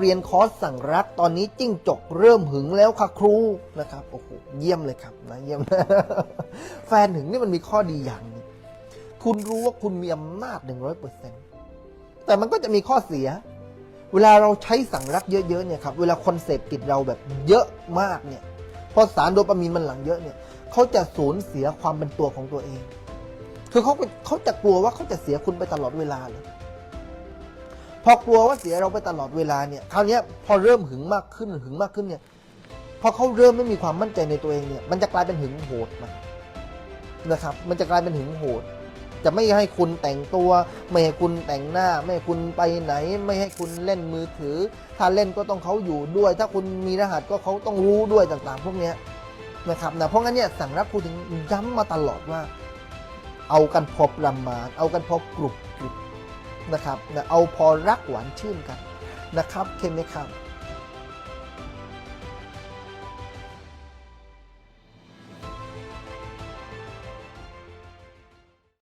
เรียนคอร์สสั่งรักตอนนี้จิ้งจกเริ่มหึงแล้วค่ะครูนะครับโอ้โหเยี่ยมเลยครับนะเยี่ยมแฟนหึงนี่มันมีข้อดีอย่างนึงคุณรู้ว่าคุณมีอำนาจหนึ่งร้อยเปอร์เซ็นต์แต่มันก็จะมีข้อเสีย เวลาเราใช้สั่งรักเยอะๆเนี่ยครับเวลาคนเสพติดเราแบบเยอะมากเนี่ยพอสารโดปามีนมันหลังเยอะเนี่ยเขาจะสูญเสียความเป็นตัวของตัวเอง คือเขาเขาจะกลัวว่าเขาจะเสียคุณไปตลอดเวลาเลย อกลัวว่าเสียเราไปตลอดเวลาเนี่ยคราวนี้พอเริ่มหึงมากขึ้นหึงมากขึ้นเนี่ยพอเขาเริ่มไม่มีความมั่นใจในตัวเองเนี่ย มันจะกลายเป็นหึงโหดมันะครับ มันจะกลายเป็นหึงโหด จะไม่ให้คุณแต่งตัว ไม่ให้คุณแต่งหน้า ไม่ให้คุณไปไหน ไม่ให้คุณเล่นมือถือ ถ้าเล่นก็ต้องเขาอยู่ด้วย ถ้าคุณมีรหัสก็เขาต้องรู้ด้วยต่างๆ พวกนี้นะครับนะเพราะงั้นเนี่ยสั่งรักครูถึงย้ำมาตลอดว่า เอากันพอประมาณ เอากันพอกรุบกริบ นะครับนะเอาพอรักหวานชื่นกันนะครับเข้มไหมครับ